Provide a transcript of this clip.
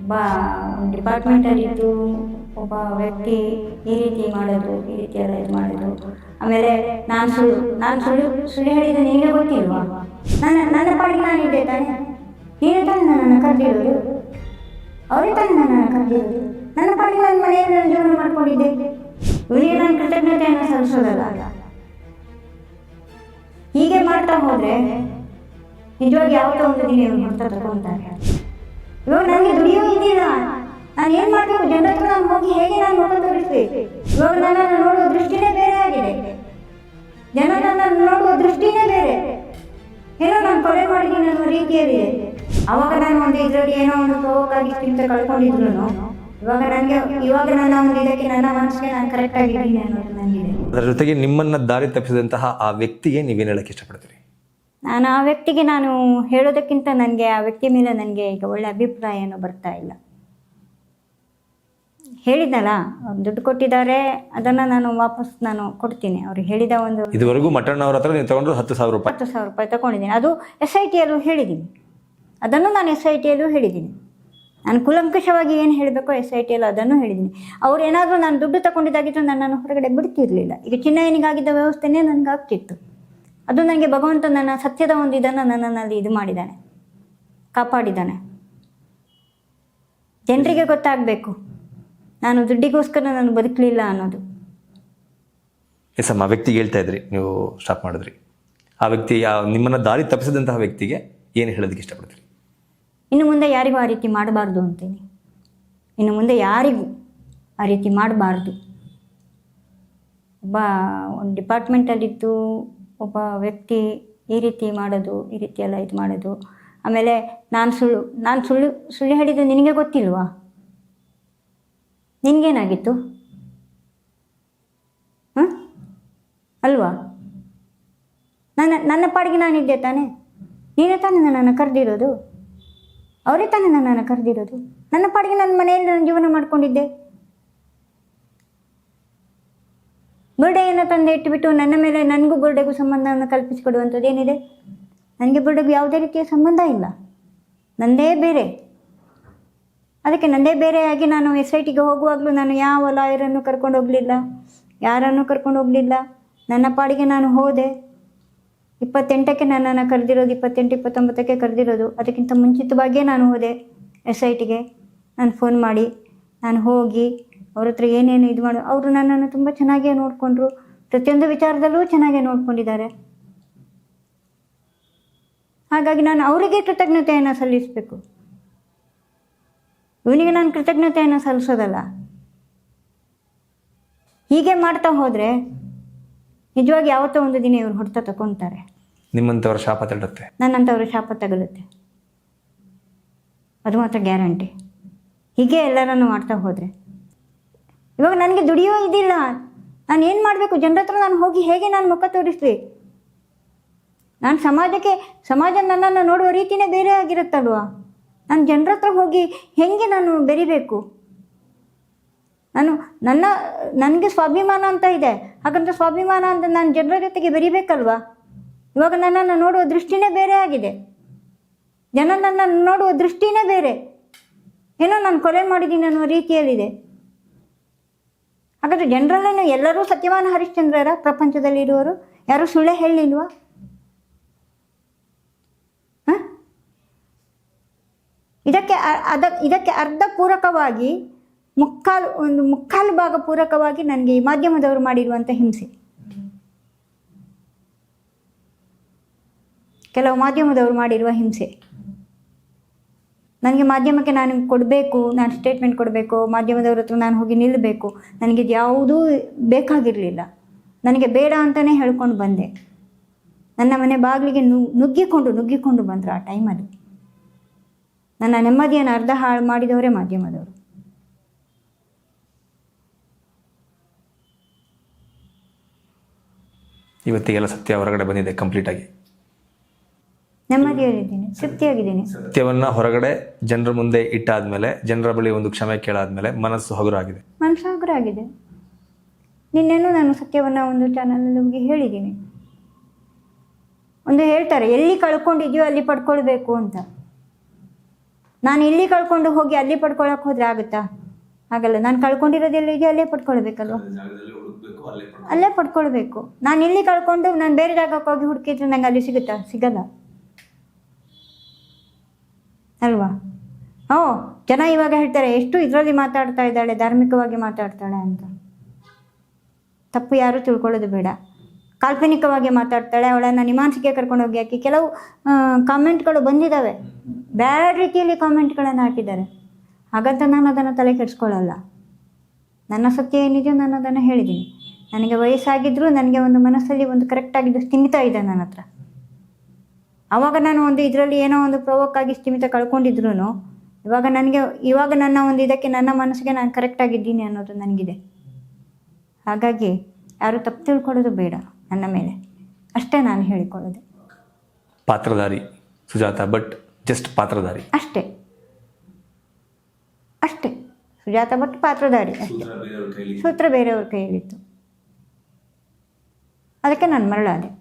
ಒಬ್ಬ ಡಿಪಾರ್ಟ್ಮೆಂಟಲ್ಲಿದ್ದು ಒಬ್ಬ ವ್ಯಕ್ತಿ ಈ ರೀತಿ ಮಾಡೋದು, ಈ ರೀತಿ ಎಲ್ಲ ಇದು ಮಾಡೋದು ಆಮೇಲೆ ನಾನು ಸುಳ್ಳು ನಾನು ಸುಳ್ಳು ಸುಳ್ಳು ಹೇಳಿದ ನಿನಗೆ ಗೊತ್ತಿಲ್ವಾ? ನನ್ನ ನನ್ನ ಪಾಡಿಗೆ ನಾನಿದ್ದೆ ತಾನೆ. ನೀನು ತಾನೆ ನನ್ನನ್ನು ಕರೆದಿರೋದು? ಅವರೇ ತಾನೆ ನನ್ನನ್ನು ಕರೆದಿರೋದು? ನನ್ನ ಪಾಡಿಗೆ ನನ್ನ ಮನೆಯಲ್ಲಿ ನಾನು ಜೀವನ ಮಾಡ್ಕೊಂಡಿದ್ದೆ. ಇವರಿಗೆ ನಾನು ಕೃತಜ್ಞತೆಯನ್ನು ಸಲ್ಲಿಸೋದಲ್ಲ? ಹೀಗೆ ಮಾಡ್ತಾ ಹೋದರೆ ನಿಜವಾಗಿ ಯಾವತ್ತೋ ಒಂದು ದಿನ ಮಾಡ್ತಾ ತಗೊಂತಾರೆ. ಇವಾಗ ನನಗೆ ದುಡಿಯೋ ಇದ್ದಿಲ್ಲ ನಾನು ಏನು ಮಾಡಬೇಕು? ಜನರ ಹತ್ರ ನಾನು ಹೋಗಿ ಹೇಗೆ ನಾನು ಮುಖ ತೋರಿಸ್ಲಿ? ಇವಾಗ ನನ್ನನ್ನು ನೋಡುವ ದೃಷ್ಟಿನೇ ಬೇರೆ ಆಗಿದೆ. ಜನ ನನ್ನನ್ನು ನೋಡುವ ದೃಷ್ಟಿನೇ ಬೇರೆ. ಏನೋ ನಾನು ಕೊಲೆ ಮಾಡಿದ್ದೀನಿ ಅನ್ನೋ ರೀತಿಯಲ್ಲಿ. ಅವಾಗ ನಾನು ಒಂದು ಇದರಲ್ಲಿ ಏನೋ ಒಂದು ಪ್ರವೋಕಾಗಿ ಚಿಂತೆ ಕಳ್ಕೊಂಡಿದ್ರು ಇವಾಗ ನನಗೆ ಇವಾಗ ನನ್ನ ಒಂದು ಇದಕ್ಕೆ ನನ್ನ ಮನಸ್ಸಿಗೆ ನಾನು ಕರೆಕ್ಟ್ ಆಗಿದ್ದೀನಿ ಅನ್ನೋದು ನನಗಿದೆ ಅದರ ಜೊತೆಗೆ ನಿಮ್ಮನ್ನ ದಾರಿ ತಪ್ಪಿಸಿದಂತಹ ಆ ವ್ಯಕ್ತಿಗೆ ನೀವೇನು ಹೇಳಕ್ಕೆ ಇಷ್ಟಪಡ್ತೀರಿ? ನಾನು ಆ ವ್ಯಕ್ತಿಗೆ ನಾನು ಹೇಳೋದಕ್ಕಿಂತ ನನಗೆ ಆ ವ್ಯಕ್ತಿ ಮೇಲೆ ನನಗೆ ಈಗ ಒಳ್ಳೆ ಅಭಿಪ್ರಾಯನೂ ಬರ್ತಾ ಇಲ್ಲ. ಹೇಳಿದ್ನಲ್ಲ ಅವ್ರು ದುಡ್ಡು ಕೊಟ್ಟಿದ್ದಾರೆ ಅದನ್ನು ನಾನು ವಾಪಸ್ ನಾನು ಕೊಡ್ತೀನಿ. ಅವ್ರು ಹೇಳಿದ ಒಂದು ಇದುವರೆಗೂ ಮಟನ್ ಅವ್ರ ಹತ್ರ ನೀವು ತಗೊಂಡ್ರು ಹತ್ತು ಸಾವಿರ ರೂಪಾಯಿ. ಹತ್ತು ಸಾವಿರ ರೂಪಾಯಿ ತಗೊಂಡಿದ್ದೀನಿ. ಅದು ಎಸ್ ಐ ಟಿಯಲ್ಲೂ ಹೇಳಿದ್ದೀನಿ. ಅದನ್ನು ನಾನು ಎಸ್ ಐ ಟಿಯಲ್ಲೂ ಹೇಳಿದ್ದೀನಿ. ನಾನು ಕುಲಂಕುಷವಾಗಿ ಏನು ಹೇಳಬೇಕೋ ಎಸ್ ಐ ಟಿಯಲ್ಲಿ ಅದನ್ನು ಹೇಳಿದ್ದೀನಿ. ಅವ್ರು ಏನಾದರೂ ನಾನು ದುಡ್ಡು ತಗೊಂಡಿದ್ದಾಗಿದ್ದರೂ ನನ್ನನ್ನು ಹೊರಗಡೆ ಬಿಡ್ತಿರ್ಲಿಲ್ಲ. ಈಗ ಚಿನ್ನಯ್ಯನಿಗಾಗಿದ್ದ ವ್ಯವಸ್ಥೆನೇ ನನಗೆ ಆಗ್ತಿತ್ತು ಅದು ನನಗೆ ಭಗವಂತ ನನ್ನ ಸತ್ಯದ ಒಂದು ಇದನ್ನು ನನ್ನಲ್ಲಿ ಇದು ಮಾಡಿದ್ದಾನೆ. ಕಾಪಾಡಿದ್ದಾನೆ. ಜನರಿಗೆ ಗೊತ್ತಾಗಬೇಕು. ನಾನು ದುಡ್ಡಿಗೋಸ್ಕರ ನಾನು ಬದುಕಲಿಲ್ಲ ಅನ್ನೋದು. ಎಸ್ ಅಮ್ಮ ವ್ಯಕ್ತಿಗೆ ಹೇಳ್ತಾ ಇದ್ರಿ ನೀವು ಸ್ಟಾಪ್ ಮಾಡಿದ್ರಿ. ಆ ವ್ಯಕ್ತಿ ನಿಮ್ಮನ್ನ ದಾರಿ ತಪ್ಪಿಸಿದಂತಹ ವ್ಯಕ್ತಿಗೆ ಏನು ಹೇಳೋದಕ್ಕೆ ಇಷ್ಟಪಡ್ತೀರಿ? ಇನ್ನು ಮುಂದೆ ಯಾರಿಗೂ ಆ ರೀತಿ ಮಾಡಬಾರ್ದು ಅಂತೀನಿ. ಇನ್ನು ಮುಂದೆ ಯಾರಿಗೂ ಆ ರೀತಿ ಮಾಡಬಾರ್ದು. ಒಬ್ಬ ಒಂದು ಡಿಪಾರ್ಟ್ಮೆಂಟಲ್ಲಿದ್ದು ಒಬ್ಬ ವ್ಯಕ್ತಿ ಈ ರೀತಿ ಮಾಡೋದು, ಈ ರೀತಿ ಎಲ್ಲ ಇದು ಮಾಡೋದು. ಆಮೇಲೆ ನಾನು ಸುಳ್ಳು ನಾನು ಸುಳ್ಳು ಸುಳ್ಳು ಹೇಳಿದ್ದು ನಿನಗೆ ಗೊತ್ತಿಲ್ವಾ? ನಿನಗೇನಾಗಿತ್ತು? ಹಾಂ? ಅಲ್ವಾ? ನನ್ನ ನನ್ನ ಪಾಡಿಗೆ ನಾನಿದ್ದೆ ತಾನೆ? ನೀನೇ ತಾನೇ ನನ್ನನ್ನು ಕರೆದಿರೋದು? ಅವರೇ ತಾನೇ ನನ್ನನ್ನು ಕರೆದಿರೋದು? ನನ್ನ ಪಾಡಿಗೆ ನನ್ನ ಮನೆಯಲ್ಲಿ ನಾನು ಜೀವನ ಮಾಡ್ಕೊಂಡಿದ್ದೆ? ಬುರ್ಡೆಯನ್ನು ತಂದು ಇಟ್ಟುಬಿಟ್ಟು ನನ್ನ ಮೇಲೆ ನನಗೂ ಬುರ್ಡೆಗೂ ಸಂಬಂಧವನ್ನು ಕಲ್ಪಿಸಿಕೊಡುವಂಥದ್ದು ಏನಿದೆ? ನನಗೆ ಬುರ್ಡೆಗೂ ಯಾವುದೇ ರೀತಿಯ ಸಂಬಂಧ ಇಲ್ಲ. ನಂದೇ ಬೇರೆ. ಅದಕ್ಕೆ ನಂದೇ ಬೇರೆಯಾಗಿ ನಾನು ಎಸ್ ಐ ಟಿಗೆ ಹೋಗುವಾಗಲೂ ನಾನು ಯಾವ ಲಾಯರನ್ನು ಕರ್ಕೊಂಡು ಹೋಗಲಿಲ್ಲ? ಯಾರನ್ನು ಕರ್ಕೊಂಡು ಹೋಗಲಿಲ್ಲ? ನನ್ನ ಪಾಡಿಗೆ ನಾನು ಹೋದೆ. ಇಪ್ಪತ್ತೆಂಟಕ್ಕೆ ನನ್ನನ್ನು ಕರೆದಿರೋದು, ಇಪ್ಪತ್ತೆಂಟು, ಇಪ್ಪತ್ತೊಂಬತ್ತಕ್ಕೆ ಕರೆದಿರೋದು, ಅದಕ್ಕಿಂತ ಮುಂಚಿತವಾಗಿಯೇ ನಾನು ಹೋದೆ ಎಸ್ ಐ ಟಿಗೆ ನಾನು ಫೋನ್ ಮಾಡಿ, ನಾನು ಹೋಗಿ ಅವ್ರ ಹತ್ರ ಏನೇನು ಇದು ಮಾಡು ಅವರು ನನ್ನನ್ನು ತುಂಬ ಚೆನ್ನಾಗೇ ನೋಡಿಕೊಂಡ್ರು. ಪ್ರತಿಯೊಂದು ವಿಚಾರದಲ್ಲೂ ಚೆನ್ನಾಗೇ ನೋಡ್ಕೊಂಡಿದ್ದಾರೆ. ಹಾಗಾಗಿ ನಾನು ಅವರಿಗೆ ಕೃತಜ್ಞತೆಯನ್ನು ಸಲ್ಲಿಸಬೇಕು. ಇವನಿಗೆ ನಾನು ಕೃತಜ್ಞತೆಯನ್ನು ಸಲ್ಲಿಸೋದಲ್ಲ. ಹೀಗೆ ಮಾಡ್ತಾ ಹೋದರೆ ನಿಜವಾಗಿ ಯಾವತ್ತೋ ಒಂದು ದಿನ ಇವರು ಹೊಡೆತ ತಗೊತಾರೆ ನಿಮ್ಮಂಥವ್ರ ಶಾಪ ತಗಲುತ್ತೆ ನನ್ನಂಥವ್ರ ಶಾಪ ತಗಲುತ್ತೆ. ಅದು ಮಾತ್ರ ಗ್ಯಾರಂಟಿ. ಹೀಗೆ ಎಲ್ಲರನ್ನು ಮಾಡ್ತಾ ಹೋದರೆ. ಇವಾಗ ನನಗೆ ದುಡಿಯೋ ಇದಿಲ್ಲ. ನಾನು ಏನು ಮಾಡಬೇಕು? ಜನರ ಹತ್ರ ನಾನು ಹೋಗಿ ಹೇಗೆ ನಾನು ಮುಖ ತೋರಿಸ್ಲಿ? ನಾನು ಸಮಾಜಕ್ಕೆ, ಸಮಾಜ ನನ್ನನ್ನು ನೋಡುವ ರೀತಿನೇ ಬೇರೆ ಆಗಿರುತ್ತಲ್ವಾ? ನಾನು ಜನರ ಹತ್ರ ಹೋಗಿ ಹೇಗೆ ನಾನು ಬೆರಿಬೇಕು? ನಾನು, ನನ್ನ, ನನಗೆ ಸ್ವಾಭಿಮಾನ ಅಂತ ಇದೆ. ಹಾಗಂತ ಸ್ವಾಭಿಮಾನ ಅಂತ ನಾನು ಜನರ ಜೊತೆಗೆ ಬೆರಿಬೇಕಲ್ವಾ? ಇವಾಗ ನನ್ನನ್ನು ನೋಡುವ ದೃಷ್ಟಿನೇ ಬೇರೆ ಆಗಿದೆ. ಜನ ನನ್ನನ್ನು ನೋಡುವ ದೃಷ್ಟಿನೇ ಬೇರೆ. ಏನೋ ನಾನು ಕೊಲೆ ಮಾಡಿದ್ದೀನಿ ಅನ್ನೋ ರೀತಿಯಲ್ಲಿದೆ. ಹಾಗಾದರೆ ಜನರಲ್ಲೇನು ಎಲ್ಲರೂ ಸತ್ಯವಾನ ಹರಿಶ್ಚಂದ್ರರ ಪ್ರಪಂಚದಲ್ಲಿ ಇರುವರು ಯಾರು ಸುಳ್ಳೆ ಹೇಳಿಲ್ವಾ? ಇದಕ್ಕೆ ಅದ, ಇದಕ್ಕೆ ಅರ್ಧ ಪೂರಕವಾಗಿ, ಮುಕ್ಕಾಲು, ಒಂದು ಮುಕ್ಕಾಲು ಭಾಗ ಪೂರಕವಾಗಿ ನನಗೆ ಈ ಮಾಧ್ಯಮದವರು ಮಾಡಿರುವಂಥ ಹಿಂಸೆ. ಕೆಲವು ಮಾಧ್ಯಮದವರು ಮಾಡಿರುವ ಹಿಂಸೆ. ನನಗೆ ಮಾಧ್ಯಮಕ್ಕೆ ನಾನು ಕೊಡಬೇಕು, ನಾನು ಸ್ಟೇಟ್ಮೆಂಟ್ ಕೊಡಬೇಕು, ಮಾಧ್ಯಮದವ್ರ ಹತ್ರ ನಾನು ಹೋಗಿ ನಿಲ್ಲಬೇಕು ನನಗೆ ಇದು ಯಾವುದೂ ಬೇಕಾಗಿರಲಿಲ್ಲ. ನನಗೆ ಬೇಡ ಅಂತಲೇ ಹೇಳ್ಕೊಂಡು ಬಂದೆ. ನನ್ನ ಮನೆ ಬಾಗಿಲಿಗೆ ನು, ನುಗ್ಗಿಕೊಂಡು ನುಗ್ಗಿಕೊಂಡು ಬಂದರು ಆ ಟೈಮಲ್ಲಿ ನನ್ನ ನೆಮ್ಮದಿಯನ್ನು ಅರ್ಧ ಹಾಳು ಮಾಡಿದವರೇ ಮಾಧ್ಯಮದವರು. ಇವತ್ತಿಗೆಲ್ಲ ಸತ್ಯ ಹೊರಗಡೆ ಬಂದಿದೆ ಕಂಪ್ಲೀಟ್ ಆಗಿ. ನೆಮ್ಮದಿಯಲ್ಲಿದ್ದೀನಿ ತೃಪ್ತಿಯಾಗಿದ್ದೀನಿ. ಸತ್ಯವನ್ನ ಹೊರಗಡೆ ಜನರ ಮುಂದೆ ಇಟ್ಟಾದ್ಮೇಲೆ ಜನರ ಬಳಿ ಒಂದು ಕ್ಷಮೆ ಕೇಳಾದ್ಮೇಲೆ ಮನಸ್ಸು ಹಗುರಾಗಿದೆ. ಮನಸ್ಸು ಆಗಿದೆ ನಿನ್ನೆನೂ ನಾನು ಸತ್ಯವನ್ನು ಒಂದು ಚಾನಲ್ ನಿಮಗೆ ಹೇಳಿದ್ದೀನಿ. ಒಂದು ಹೇಳ್ತಾರೆ ಎಲ್ಲಿ ಕಳ್ಕೊಂಡಿದ್ಯೋ ಅಲ್ಲಿ ಪಡ್ಕೊಳ್ಬೇಕು ಅಂತ. ನಾನು ಇಲ್ಲಿ ಕಳ್ಕೊಂಡು ಹೋಗಿ ಅಲ್ಲಿ ಪಡ್ಕೊಳಕ್ಕೆ ಹೋದ್ರೆ ಆಗುತ್ತಾ? ಹಾಗಲ್ಲ ನಾನು ಕಳ್ಕೊಂಡಿರೋದು ಎಲ್ಲಿದೆಯೋ ಅಲ್ಲೇ ಪಡ್ಕೊಳ್ಬೇಕಲ್ವ? ಅಲ್ಲೇ ಪಡ್ಕೊಳ್ಬೇಕು. ನಾನು ಇಲ್ಲಿ ಕಳ್ಕೊಂಡು ನಾನು ಬೇರೆ ಜಾಗಕ್ಕೆ ಹೋಗಿ ಹುಡುಕಿದ್ರೆ ನಂಗೆ ಅಲ್ಲಿ ಸಿಗುತ್ತಾ? ಸಿಗಲ್ಲ. ಅಲ್ವಾ? ಓ, ಜನ ಇವಾಗ ಹೇಳ್ತಾರೆ, ಎಷ್ಟು ಇದರಲ್ಲಿ ಮಾತಾಡ್ತಾ ಇದ್ದಾಳೆ, ಧಾರ್ಮಿಕವಾಗಿ ಮಾತಾಡ್ತಾಳೆ ಅಂತ. ತಪ್ಪು ಯಾರೂ ತಿಳ್ಕೊಳ್ಳೋದು ಬೇಡ. ಕಾಲ್ಪನಿಕವಾಗಿ ಮಾತಾಡ್ತಾಳೆ, ಅವಳನ್ನು ನಿಮಾನ್ಸಿಗೆ ಕರ್ಕೊಂಡು ಹೋಗಿ ಹಾಕಿ. ಕೆಲವು ಕಾಮೆಂಟ್ಗಳು ಬಂದಿದ್ದಾವೆ ಬ್ಯಾಡ್ ರೀತಿಯಲ್ಲಿ ಕಾಮೆಂಟ್ಗಳನ್ನು ಹಾಕಿದ್ದಾರೆ. ಹಾಗಂತ ನಾನು ಅದನ್ನು ತಲೆ ಕೆಡಿಸ್ಕೊಳ್ಳಲ್ಲ. ನನ್ನ ಸತ್ಯ ಏನಿದೆಯೋ ನಾನು ಅದನ್ನು ಹೇಳಿದ್ದೀನಿ. ನನಗೆ ವಯಸ್ಸಾಗಿದ್ದರೂ ನನಗೆ ಒಂದು ಮನಸ್ಸಲ್ಲಿ ಒಂದು ಕರೆಕ್ಟಾಗಿದ್ದು ಸ್ಥಿಮಿತ ಇದೆ ನನ್ನ ಹತ್ರ. ಆವಾಗ ನಾನು ಒಂದು ಇದರಲ್ಲಿ ಏನೋ ಒಂದು ಪ್ರವೋಕ್ಕಾಗಿ ಸ್ಥಿಮಿತ ಕಳ್ಕೊಂಡಿದ್ರು ಇವಾಗ ನನಗೆ ಇವಾಗ ನನ್ನ ಒಂದು ಇದಕ್ಕೆ ನನ್ನ ಮನಸ್ಸಿಗೆ ನಾನು ಕರೆಕ್ಟಾಗಿದ್ದೀನಿ ಅನ್ನೋದು ನನಗಿದೆ. ಹಾಗಾಗಿ ಯಾರು ತಪ್ಪು ತಿಳ್ಕೊಳ್ಳೋದು ಬೇಡ ನನ್ನ ಮೇಲೆ. ಅಷ್ಟೇ ನಾನು ಹೇಳಿಕೊಳ್ಳೋದು. ಪಾತ್ರಧಾರಿ ಸುಜಾತ ಬಟ್ ಜಸ್ಟ್ ಪಾತ್ರಧಾರಿ. ಅಷ್ಟೇ. ಅಷ್ಟೇ. ಸುಜಾತ ಭಟ್ ಪಾತ್ರಧಾರಿ ಅಷ್ಟೇ. ಸೂತ್ರ ಬೇರೆಯವ್ರ ಕೈಯಲ್ಲಿತ್ತು. ಅದಕ್ಕೆ ನಾನು ಮರಳಾದೆ.